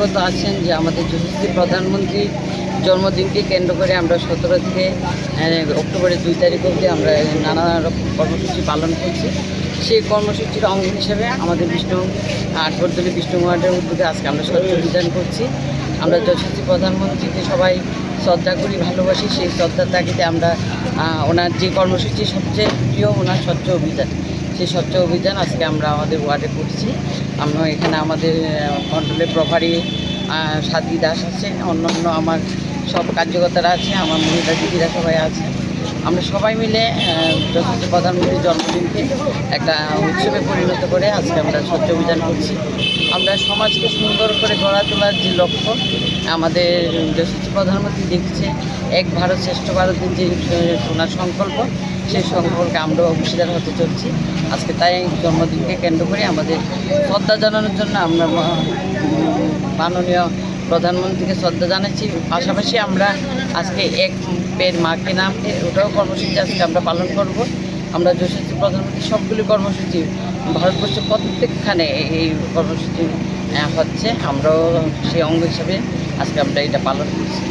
অবগত আছেন যে আমাদের যশস্বী প্রধানমন্ত্রী জন্মদিনকে কেন্দ্র করে আমরা সতেরো থেকে অক্টোবরের দুই তারিখ অবধি আমরা নানা রকম কর্মসূচি পালন করছি। সেই কর্মসূচির অঙ্গ হিসেবে আমাদের বিষ্ণু আটবর্দলী বিষ্ণু ওয়ার্ডের উদ্যোগে আজকে আমরা স্বচ্ছ অভিযান করছি। আমরা যশস্বী প্রধানমন্ত্রীকে সবাই শ্রদ্ধা করি, ভালোবাসি। সেই শ্রদ্ধার তাগিদে আমরা ওনার যে কর্মসূচি সবচেয়ে প্রিয়, ওনার স্বচ্ছ অভিযান। সেই স্বচ্ছ অভিযান আজকে আমরা আমাদের ওয়ার্ডে করছি। আমরা এখানে আমাদের আহ, মণ্ডলের প্রভারী সাথী দাস আছে অন্যান্য আমার সব কার্যকর্তারা আছে আমার মহিলা দিদিরা সবাই আছে আমরা সবাই মিলে যশস্বী প্রধানমন্ত্রীর জন্মদিনকে একটা উৎসবে পরিণত করে আজকে আমরা স্বচ্ছ অভিযান করছি। আমরা সমাজকে সুন্দর করে গড়া তোলার যে লক্ষ্য আমাদের যশস্বী প্রধানমন্ত্রী দেখছে এক ভারত শ্রেষ্ঠ ভারতের যে সোনার সংকল্প সেই সম্পর্কে আমরা অংশীদার হতে চলছি। আজকে তাই জন্মদিনকে কেন্দ্র করে আমাদের শ্রদ্ধা জানানোর জন্য আমরা মাননীয় প্রধানমন্ত্রীকে শ্রদ্ধা জানাচ্ছি। পাশাপাশি আমরা আজকে এক পের মাকে নামকে ওটাও কর্মসূচি আজকে আমরা পালন করব। আমরা যশস্বী প্রধানমন্ত্রী সবগুলি কর্মসূচি, ভারতবর্ষের প্রত্যেকখানে এই কর্মসূচি হচ্ছে। আমরাও সেই অঙ্গ হিসাবে আজকে আমরা এটা পালন করছি।